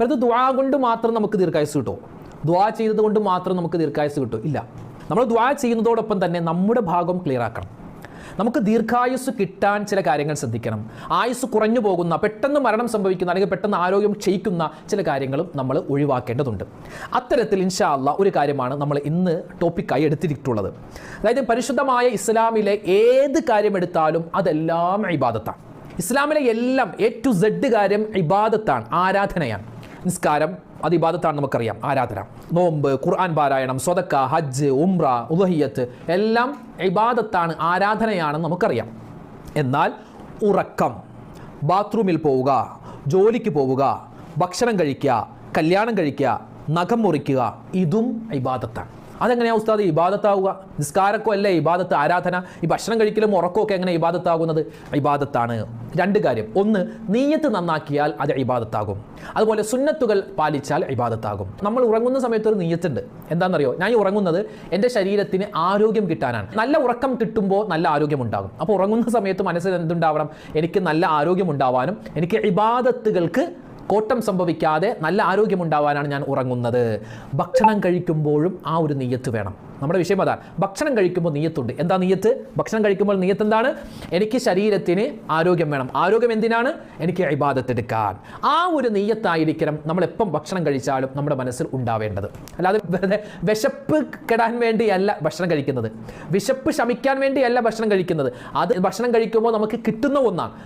അപ്പോൾ ഇത് ദ്വാ കൊണ്ട് മാത്രം നമുക്ക് ദീർഘായുസ് കിട്ടുമോ ദ്വാ ചെയ്തത് കൊണ്ട് മാത്രം നമുക്ക് ദീർഘായുസ് കിട്ടും. ഇല്ല. നമ്മൾ ദ്വാ ചെയ്യുന്നതോടൊപ്പം തന്നെ നമ്മുടെ ഭാഗം ക്ലിയർ ആക്കണം. നമുക്ക് ദീർഘായുസ് കിട്ടാൻ ചില കാര്യങ്ങൾ ശ്രദ്ധിക്കണം. ആയുസ് കുറഞ്ഞു പോകുന്ന പെട്ടെന്ന് മരണം സംഭവിക്കുന്ന അല്ലെങ്കിൽ പെട്ടെന്ന് ആരോഗ്യം ക്ഷയിക്കുന്ന ചില കാര്യങ്ങളും നമ്മൾ ഒഴിവാക്കേണ്ടതുണ്ട്. അത്തരത്തിൽ ഇൻഷാ അള്ളാ ഒരു കാര്യമാണ് നമ്മൾ ഇന്ന് ടോപ്പിക്കായി എടുത്തിട്ടുള്ളത്. അതായത് പരിശുദ്ധമായ ഇസ്ലാമിലെ ഏത് കാര്യം എടുത്താലും അതെല്ലാം ഇബാദത്താണ് ഇസ്ലാമിലെ എല്ലാം എ ടു സെഡ് കാര്യം ഇബാദത്താണ് ആരാധനയാണ്. നിസ്കാരം അത് ഇബാദത്താണ് നമുക്കറിയാം ആരാധന. നോമ്പ് ഖുർആൻ പാരായണം സ്വതക്ക ഹജ്ജ് ഉംറ ഉദഹിയത്ത് എല്ലാം ഇബാദത്താണ് ആരാധനയാണെന്ന് നമുക്കറിയാം. എന്നാൽ ഉറക്കം ബാത്റൂമിൽ പോവുക ജോലിക്ക് പോവുക ഭക്ഷണം കഴിക്കുക കല്യാണം കഴിക്കുക നഖം മുറിക്കുക ഇതും ഇബാദത്താണ്. അതെങ്ങനെയാ ഉസ്താദ്? ഇബാദത്താവുക. നിസ്കാരക്കോ അല്ലേ ഇബാദത്ത് ആരാധന? ഈ ഭക്ഷണം കഴിക്കലും ഉറക്കോ ഒക്കെ എങ്ങനെ ഇബാദത്താകുന്നത്? ഇബാദത്താണ്. രണ്ട് കാര്യം. ഒന്ന് നീയത്ത് നന്നാക്കിയാൽ അത് ഇബാദത്താകും. അതുപോലെ സുന്നത്തുകൾ പാലിച്ചാൽ ഇബാദത്താകും. നമ്മൾ ഉറങ്ങുന്ന സമയത്ത് ഒരു നീയത്തുണ്ട്. എന്താണെന്നറിയോ? ഞാൻ ഉറങ്ങുന്നത് എന്റെ ശരീരത്തിന് ആരോഗ്യം കിട്ടാനാണ്. നല്ല ഉറക്കം കിട്ടുമ്പോൾ നല്ല ആരോഗ്യം ഉണ്ടാകും. അപ്പോൾ ഉറങ്ങുന്ന സമയത്ത് മനസ്സിൽ എന്തുണ്ടാവണം? എനിക്ക് നല്ല ആരോഗ്യം ഉണ്ടാവാനും എനിക്ക് ഇബാദത്തുകൾക്ക് കോട്ടം സംഭവിക്കാതെ നല്ല ആരോഗ്യമുണ്ടാവാനാണ് ഞാൻ ഉറങ്ങുന്നത്. ഭക്ഷണം കഴിക്കുമ്പോഴും ആ ഒരു നീയത്ത് വേണം. നമ്മുടെ വിഷയം അതാണ് ഭക്ഷണം കഴിക്കുമ്പോൾ നീയത്തുണ്ട്. എന്താ നീയത്ത്? ഭക്ഷണം കഴിക്കുമ്പോൾ നീയത്ത് എന്താണ്? എനിക്ക് ശരീരത്തിന് ആരോഗ്യം വേണം. ആരോഗ്യം എന്തിനാണ്? എനിക്ക് ഇബാദത്ത് എടുക്കാൻ ആ ഒരു നീയത്തായിരിക്കണം നമ്മൾ എപ്പം ഭക്ഷണം കഴിച്ചാലും നമ്മുടെ മനസ്സിൽ ഉണ്ടാവേണ്ടത്. അല്ലാതെ വെറുതെ വിശപ്പ് കെടാൻ വേണ്ടിയല്ല ഭക്ഷണം കഴിക്കുന്നത്. വിശപ്പ് ശമിക്കാൻ വേണ്ടിയല്ല ഭക്ഷണം കഴിക്കുന്നത്. അത് ഭക്ഷണം കഴിക്കുമ്പോൾ നമുക്ക് കിട്ടുന്ന ഒന്നാണ്.